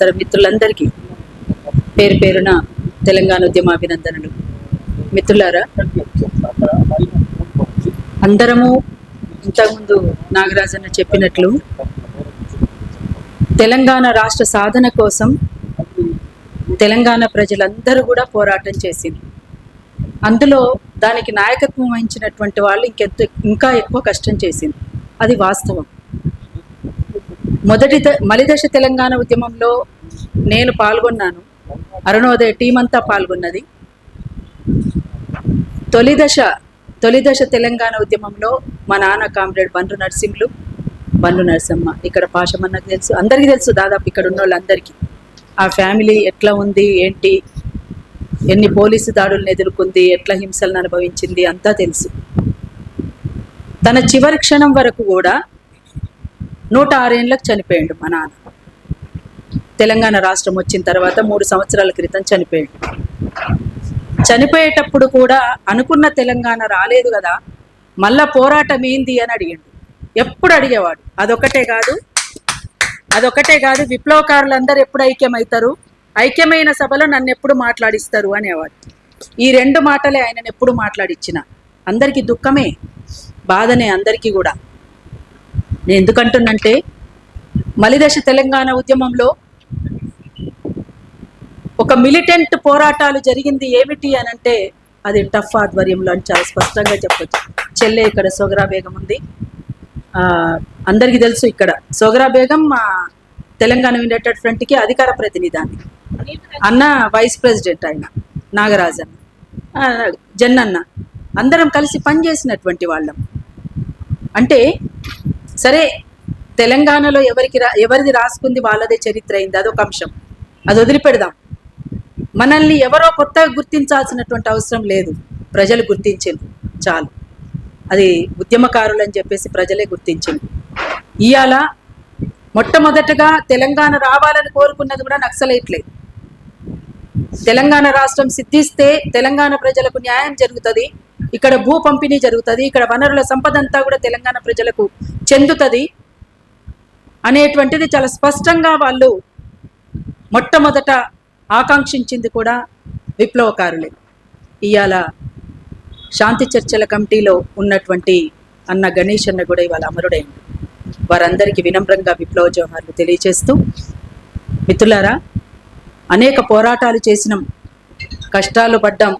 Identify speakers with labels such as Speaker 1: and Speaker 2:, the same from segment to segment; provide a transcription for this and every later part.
Speaker 1: తన మిత్రులందరికీ. పేరు పేరున తెలంగాణ ఉద్యమ అభినందనలు. మిత్రులారా అందరము ఇంతకుముందు నాగరాజన్న చెప్పినట్లు తెలంగాణ రాష్ట్ర సాధన కోసం తెలంగాణ ప్రజలందరూ కూడా పోరాటం చేసింది అందులో దానికి నాయకత్వం వహించినటువంటి వాళ్ళు ఇంకెంత ఇంకా ఎక్కువ కష్టం చేసింది అది వాస్తవం. మొదటి మలిదశ తెలంగాణ ఉద్యమంలో నేను పాల్గొన్నాను. అరుణోదయ టీం అంతా పాల్గొన్నది. తొలి దశ తెలంగాణ ఉద్యమంలో మా నాన్న కామ్రేడ్ బండ్రు నరసింహులు బండ్రు నరసమ్మ ఇక్కడ పాషమన్నకు తెలుసు. అందరికీ తెలుసు దాదాపు ఇక్కడ ఉన్న వాళ్ళందరికీ ఆ ఫ్యామిలీ ఎట్లా ఉంది ఏంటి ఎన్ని పోలీసు దాడులను ఎదుర్కొంది ఎట్లా హింసలను అనుభవించింది అంతా తెలుసు. తన చివరి క్షణం వరకు కూడా నూట ఆరేళ్ళకి చనిపోయాడు మా నాన్న. తెలంగాణ రాష్ట్రం వచ్చిన తర్వాత మూడు సంవత్సరాల క్రితం చనిపోయాడు. చనిపోయేటప్పుడు కూడా అనుకున్న తెలంగాణ రాలేదు కదా మళ్ళా పోరాటం ఏంది అని అడిగాడు. ఎప్పుడు అడిగేవాడు? అదొకటే కాదు అదొకటే కాదు విప్లవకారులందరూ ఎప్పుడు ఐక్యమవుతారు ఐక్యమైన సభలో నన్ను ఎప్పుడు మాట్లాడిస్తారు అనేవాడు. ఈ రెండు మాటలే ఆయనను ఎప్పుడు మాట్లాడిచ్చిన. అందరికీ దుఃఖమే బాధనే అందరికీ కూడా. నేను ఎందుకంటున్నంటే మలిదశ తెలంగాణ ఉద్యమంలో ఒక మిలిటెంట్ పోరాటాలు జరిగింది ఏమిటి అని అంటే అది టఫ్ ఆధ్వర్యంలో అని చాలా స్పష్టంగా చెప్పొచ్చు. చెల్లె ఇక్కడ సోగరా బేగం ఉంది. అందరికీ తెలుసు ఇక్కడ. సోగరా బేగం మా తెలంగాణ యునైటెడ్ ఫ్రంట్కి అధికార ప్రతినిధి అన్న వైస్ ప్రెసిడెంట్ ఆయన నాగరాజన్ ఆ, జన్నన్న. అందరం కలిసి పనిచేసినటువంటి వాళ్ళం. అంటే సరే తెలంగాణలో ఎవరికి రా ఎవరిది రాసుకుంది వాళ్ళదే చరిత్ర అయింది అదొక అంశం. అది వదిలిపెడదాం. మనల్ని ఎవరో కొత్తగా గుర్తించాల్సినటువంటి అవసరం లేదు. ప్రజలు గుర్తించింది చాలు. అది ఉద్యమకారులు అని చెప్పేసి ప్రజలే గుర్తించింది ఇవాళ మొట్టమొదటగా తెలంగాణ రావాలని కోరుకున్నది కూడా నక్సలైట్లే. తెలంగాణ రాష్ట్రం సిద్ధిస్తే తెలంగాణ ప్రజలకు న్యాయం జరుగుతుంది. ఇక్కడ భూ పంపిణీ జరుగుతుంది ఇక్కడ వనరుల సంపద అంతా కూడా తెలంగాణ ప్రజలకు చెందుతుంది అనేటువంటిది చాలా స్పష్టంగా వాళ్ళు మొట్టమొదట ఆకాంక్షించింది కూడా విప్లవకారులే. ఇవాళ శాంతి చర్చల కమిటీలో ఉన్నటువంటి అన్న గణేష్ అన్న కూడా ఇవాళ అమరుడైంది వారందరికీ వినమ్రంగా విప్లవ జోహార్లు తెలియజేస్తూ మిత్రులారా అనేక పోరాటాలు చేసినాం కష్టాలు పడ్డాం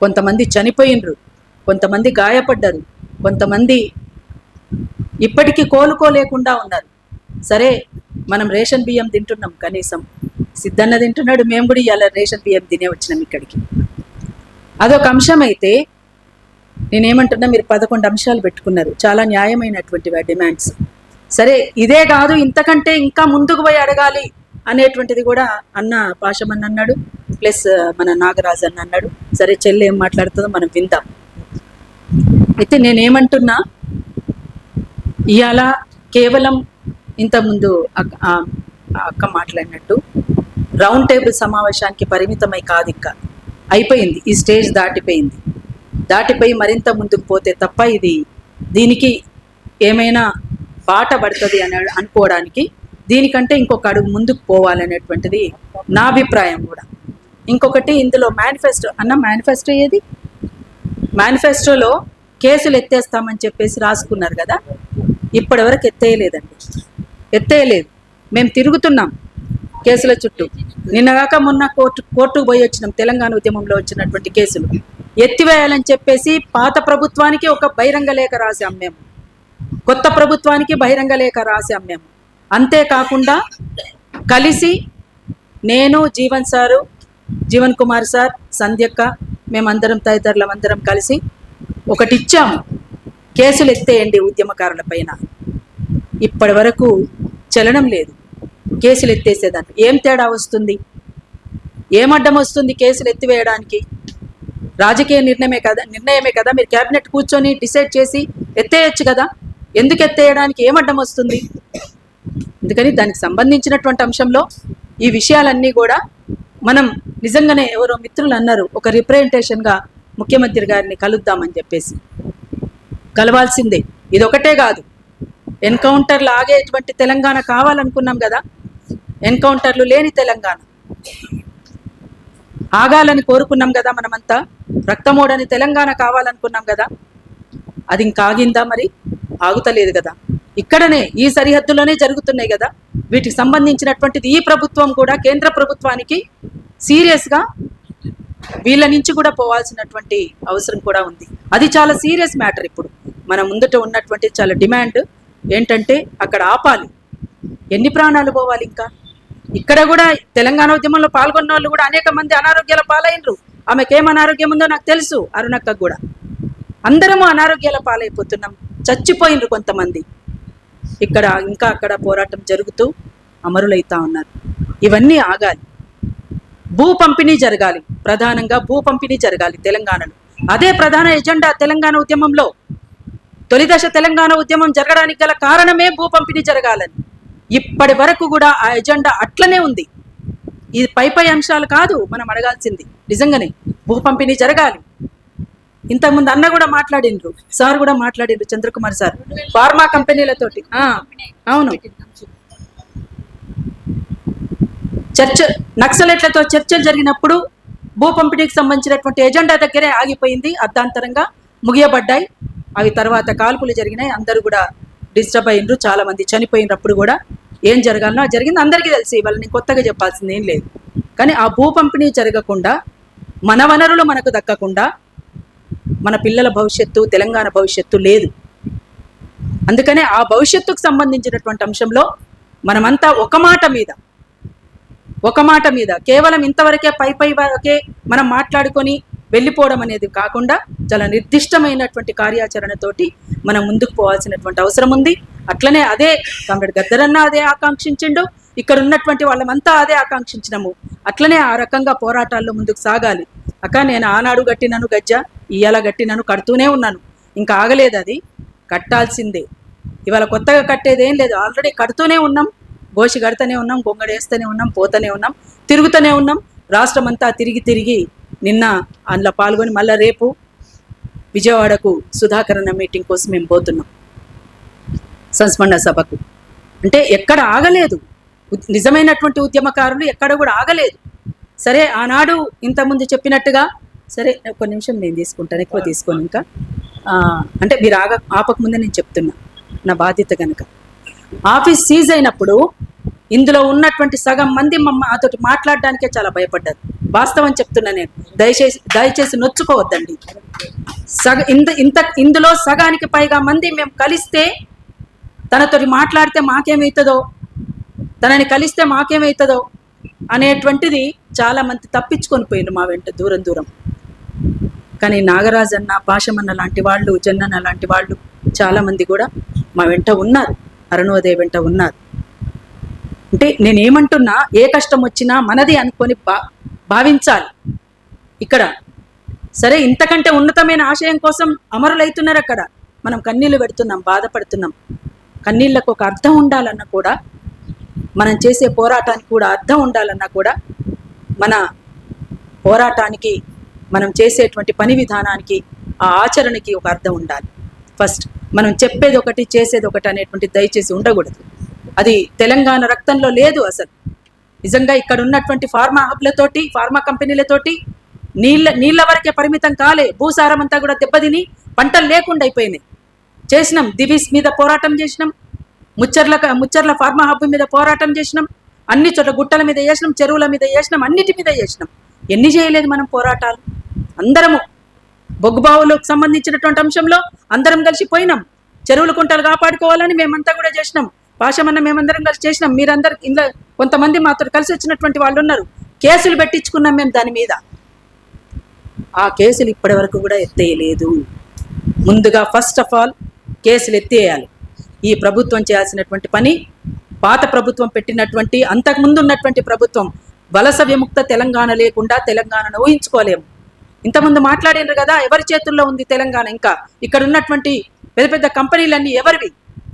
Speaker 1: కొంతమంది చనిపోయినరు. కొంతమంది గాయపడ్డారు కొంతమంది ఇప్పటికీ కోలుకోలేకుండా ఉన్నారు. సరే మనం రేషన్ బియ్యం తింటున్నాం కనీసం. సిద్ధన్న తింటున్నాడు మేము కూడా ఇవాళ రేషన్ బియ్యం తినే వచ్చినాం ఇక్కడికి. అదొక అంశం అయితే నేనేమంటున్నా మీరు పదకొండు అంశాలు పెట్టుకున్నారు. చాలా న్యాయమైనటువంటి డిమాండ్స్. సరే ఇదే కాదు ఇంతకంటే ఇంకా ముందుకు పోయి అడగాలి అనేటువంటిది కూడా అన్న పాషమన్ అన్నాడు ప్లస్ మన నాగరాజు అన్న అన్నాడు. సరే చెల్లి ఏం మాట్లాడుతుందో మనం విందాం. అయితే నేనేమంటున్నా ఇవాళ కేవలం ఇంతకుముందు అక్క ఆ- అక్క మాట్లాడినట్టు రౌండ్ టేబుల్ సమావేశానికి పరిమితమై కాదు ఇంకా. అయిపోయింది. ఈ స్టేజ్ దాటిపోయింది. దాటిపోయి మరింత ముందుకు పోతే తప్ప ఇది దీనికి ఏమైనా బాట పడుతుంది అని అనుకోవడానికి దీనికంటే ఇంకొక అడుగు ముందుకు పోవాలనేటువంటిది నా అభిప్రాయం కూడా. ఇంకొకటి ఇందులో మేనిఫెస్టో అన్న మేనిఫెస్టో ఏది? మేనిఫెస్టోలో కేసులు ఎత్తేస్తామని చెప్పేసి రాసుకున్నారు కదా ఇప్పటివరకు ఎత్తేయలేదండి. ఎత్తేయలేదు. మేము తిరుగుతున్నాం కేసుల చుట్టూ. నిన్నగాక మొన్న కోర్టు కోర్టుకు పోయి వచ్చినాం తెలంగాణ ఉద్యమంలో వచ్చినటువంటి కేసులు. ఎత్తివేయాలని చెప్పేసి పాత ప్రభుత్వానికి ఒక బహిరంగ లేఖ రాసాం మేము. కొత్త ప్రభుత్వానికి బహిరంగ లేఖ రాసాం మేము. అంతేకాకుండా కలిసి నేను జీవన్ సారు జీవన్ కుమార్ సార్ సంధ్యక్క మేమందరం తదితరులం అందరం కలిసి ఒకటిచ్చాము. కేసులు ఎత్తేయండి ఉద్యమకారుల పైన. ఇప్పటి వరకు చలనం లేదు. కేసులు ఎత్తేసేదాన్ని ఏం తేడా వస్తుంది? ఏం అడ్డం వస్తుంది కేసులు ఎత్తివేయడానికి? రాజకీయ నిర్ణయమే కదా నిర్ణయమే కదా. మీరు క్యాబినెట్ కూర్చొని డిసైడ్ చేసి ఎత్తేయచ్చు కదా. ఎందుకు ఎత్తేయడానికి ఏం అడ్డం వస్తుంది? అందుకని దానికి సంబంధించినటువంటి అంశంలో ఈ విషయాలన్నీ కూడా మనం నిజంగానే ఎవరో మిత్రులు అన్నారు. ఒక రిప్రజెంటేషన్గా ముఖ్యమంత్రి గారిని కలుద్దామని చెప్పేసి. కలవాల్సిందే. ఇది ఒకటే కాదు. ఎన్కౌంటర్లు ఆగేటువంటి తెలంగాణ కావాలనుకున్నాం కదా. ఎన్కౌంటర్లు లేని తెలంగాణ. ఆగాలని కోరుకున్నాం కదా మనమంతా. రక్తమోడని తెలంగాణ కావాలనుకున్నాం కదా. అది ఇంకా ఆగిందా మరి? ఆగుతలేదు కదా. ఇక్కడనే ఈ సరిహద్దులోనే జరుగుతున్నాయి కదా. వీటికి సంబంధించినటువంటిది ఈ ప్రభుత్వం కూడా కేంద్ర ప్రభుత్వానికి సీరియస్గా వీళ్ళ నుంచి కూడా పోవాల్సినటువంటి అవసరం కూడా ఉంది. అది చాలా సీరియస్ మ్యాటర్ ఇప్పుడు. మన ముందట ఉన్నటువంటి చాలా డిమాండ్ ఏంటంటే అక్కడ ఆపాలి. ఎన్ని ప్రాణాలు పోవాలి ఇంకా? ఇక్కడ కూడా తెలంగాణ ఉద్యమంలో పాల్గొన్న వాళ్ళు కూడా అనేక మంది అనారోగ్యాల పాలైనరు. ఆమెకేం అనారోగ్యం ఉందో నాకు తెలుసు అరుణక్కకు కూడా. అందరము అనారోగ్యాల పాలైపోతున్నాం. చచ్చిపోయినరు కొంతమంది. ఇక్కడ ఇంకా అక్కడ పోరాటం జరుగుతూ అమరులైతా ఉన్నారు. ఇవన్నీ ఆగాలి. భూ పంపిణీ జరగాలి. ప్రధానంగా భూ పంపిణీ జరగాలి తెలంగాణలో. అదే ప్రధాన ఎజెండా తెలంగాణ ఉద్యమంలో. తొలి దశ తెలంగాణ ఉద్యమం జరగడానికి గల కారణమే భూ పంపిణీ జరగాలని. ఇప్పటి వరకు కూడా ఆ ఎజెండా అట్లనే ఉంది. ఇది పై పై అంశాలు కాదు మనం అడగాల్సింది. నిజంగానే భూ పంపిణీ జరగాలి. ఇంతకుముందు అన్న కూడా మాట్లాడిండ్రు సార్ కూడా మాట్లాడిండ్రు చంద్రకుమార్ సార్. ఫార్మా కంపెనీలతోటి. అవును. చర్చ నక్సలెట్లతో చర్చలు జరిగినప్పుడు భూ పంపిణీకి సంబంధించినటువంటి ఎజెండా దగ్గరే ఆగిపోయింది అర్ధాంతరంగా ముగియబడ్డాయి. అవి తర్వాత కాల్పులు జరిగినాయి అందరూ కూడా డిస్టర్బ్ అయ్యిండ్రు చాలా మంది చనిపోయినప్పుడు కూడా ఏం జరగాలనో జరిగింది. అందరికీ తెలిసి వాళ్ళని కొత్తగా చెప్పాల్సింది ఏం లేదు. కానీ ఆ భూ పంపిణీ జరగకుండా మన వనరులు మనకు దక్కకుండా మన పిల్లల భవిష్యత్తు తెలంగాణ భవిష్యత్తు లేదు. అందుకనే ఆ భవిష్యత్తుకు సంబంధించినటువంటి అంశంలో మనమంతా ఒక మాట మీద ఒక మాట మీద కేవలం ఇంతవరకే పై పై వరకే మనం మాట్లాడుకొని వెళ్ళిపోవడం అనేది కాకుండా చాలా నిర్దిష్టమైనటువంటి కార్యాచరణతోటి మనం ముందుకు పోవాల్సినటువంటి అవసరం ఉంది. అట్లనే అదే కామ్రేడ్ గద్దరన్న అదే ఆకాంక్షించిండు ఇక్కడ ఉన్నటువంటి వాళ్ళమంతా అదే ఆకాంక్షించినము. అట్లనే ఆ రకంగా పోరాటాల్లో ముందుకు సాగాలి. అక్క నేను ఆనాడు గట్టినను గజ్జ ఇయ్యాల గట్టినను కడుతూనే ఉన్నాను. ఇంకా ఆగలేదు అది. కట్టాల్సిందే. ఇవాళ కొత్తగా కట్టేదేం లేదు. ఆల్రెడీ కడుతూనే ఉన్నాం. గోషి కడుతూనే ఉన్నాం గొంగడేస్తూనే ఉన్నాం పోతూనే ఉన్నాం తిరుగుతూనే ఉన్నాం. రాష్ట్రం అంతా తిరిగి తిరిగి నిన్న అందులో పాల్గొని మళ్ళీ రేపు విజయవాడకు సుధాకరణ మీటింగ్ కోసం మేము పోతున్నాం. సంస్మరణ సభకు. అంటే ఎక్కడ ఆగలేదు. ఉద్- నిజమైనటువంటి ఉద్యమకారులు ఎక్కడ కూడా ఆగలేదు. సరే ఆనాడు ఇంతకుముందు చెప్పినట్టుగా సరే ఒక నిమిషం నేను తీసుకుంటాను ఎక్కువ తీసుకోను ఇంకా. అంటే మీరు ఆగ ఆపకముందే నేను చెప్తున్నా నా బాధ్యత కనుక ఆఫీస్ సీజ్ అయినప్పుడు ఇందులో ఉన్నటువంటి సగం మంది మమ్మ అతోటి మాట్లాడడానికే చాలా భయపడ్డారు. వాస్తవం చెప్తున్నా నేను దయచేసి దయచేసి నొచ్చుకోవద్దండి. సగ ఇంత ఇంత ఇందులో సగానికి పైగా మంది మేము కలిస్తే తనతోటి మాట్లాడితే మాకేమవుతుందో తనని కలిస్తే మాకేమవుతుందో అనేటువంటిది చాలా మంది తప్పించుకొని పోయిండ్రు మా వెంట దూరం దూరం. కానీ నాగరాజన్న పాషమన్న లాంటి వాళ్ళు జన్నన్న లాంటి వాళ్ళు చాలామంది కూడా మా వెంట ఉన్నారు. అరుణోదయ వెంట ఉన్నారు. అంటే నేనేమంటున్నా ఏ కష్టం వచ్చినా మనది అనుకొని భా భావించాలి. ఇక్కడ సరే ఇంతకంటే ఉన్నతమైన ఆశయం కోసం అమరులైతున్నారు అక్కడ. మనం కన్నీళ్ళు పెడుతున్నాం బాధపడుతున్నాం. కన్నీళ్ళకు ఒక అర్థం ఉండాలన్నా కూడా మనం చేసే పోరాటానికి కూడా అర్థం ఉండాలన్నా కూడా మన పోరాటానికి మనం చేసేటువంటి పని విధానానికి ఆ ఆచరణకి ఒక అర్థం ఉండాలి. ఫస్ట్ మనం చెప్పేది ఒకటి చేసేది ఒకటి అనేటువంటి దయచేసి ఉండకూడదు. అది తెలంగాణ రక్తంలో లేదు అసలు. నిజంగా ఇక్కడ ఉన్నటువంటి ఫార్మా హబ్లతోటి ఫార్మా కంపెనీలతోటి నీళ్ళ నీళ్ళ వరకే పరిమితం కాలే. భూసారం అంతా కూడా దెబ్బతిని పంటలు లేకుండా అయిపోయినాయి చేసినాం దివిస్ మీద పోరాటం చేసినాం ముచ్చర్ల ముచ్చర్ల ఫార్మా హబ్ మీద పోరాటం చేసినాం. అన్ని చోట్ల గుట్టల మీద వేసినాం చెరువుల మీద వేసినాం అన్నిటి మీద వేసినాం. ఎన్ని చేయలేదు మనం పోరాటాలు? అందరము బొగ్గుబావులకు సంబంధించినటువంటి అంశంలో అందరం కలిసి పోయినాం. చెరువుల కుంటలు కాపాడుకోవాలని మేమంతా కూడా చేసినాం. పాశమన్న మేమందరం కలిసి చేసినాం. మీరందరు ఇందులో కొంతమంది మాతో కలిసి వచ్చినటువంటి వాళ్ళు ఉన్నారు. కేసులు పెట్టించుకున్నాం మేము దాని మీద. ఆ కేసులు ఇప్పటి వరకు కూడా ఎత్తేయలేదు. ముందుగా ఫస్ట్ ఆఫ్ ఆల్ కేసులు ఎత్తేయాలి. ఈ ప్రభుత్వం చేయాల్సినటువంటి పని పాత ప్రభుత్వం పెట్టినటువంటి అంతకుముందు ఉన్నటువంటి ప్రభుత్వం వలస విముక్త తెలంగాణ లేకుండా తెలంగాణను ఊహించుకోలేము. ఇంతకుముందు మాట్లాడినారు కదా ఎవరి చేతుల్లో ఉంది తెలంగాణ ఇంకా? ఇక్కడ ఉన్నటువంటి పెద్ద పెద్ద కంపెనీలన్నీ ఎవరివి?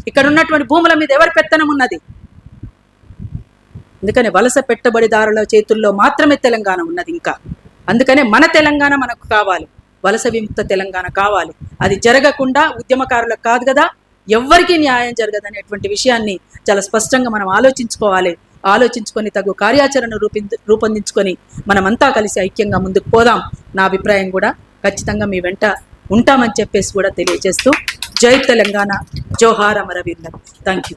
Speaker 1: ఇక్కడ ఉన్నటువంటి భూముల మీద ఎవరి పెత్తనం ఉన్నది? అందుకని వలస పెట్టుబడిదారుల చేతుల్లో మాత్రమే తెలంగాణ ఉన్నది ఇంకా. అందుకనే మన తెలంగాణ మనకు కావాలి. వలస విముక్త తెలంగాణ కావాలి. అది జరగకుండా ఉద్యమకారులకు కాదు కదా ఎవ్వరికీ న్యాయం జరగదనేటువంటి విషయాన్ని చాలా స్పష్టంగా మనం ఆలోచించుకోవాలి. ఆలోచించుకొని తగు కార్యాచరణ రూపి రూపొందించుకొని మనమంతా కలిసి ఐక్యంగా ముందుకు పోదాం. నా అభిప్రాయం కూడా ఖచ్చితంగా మీ వెంట ఉంటామని చెప్పేసి కూడా తెలియజేస్తూ జై తెలంగాణ. జోహార్ అమరవీందర్ థ్యాంక్ యూ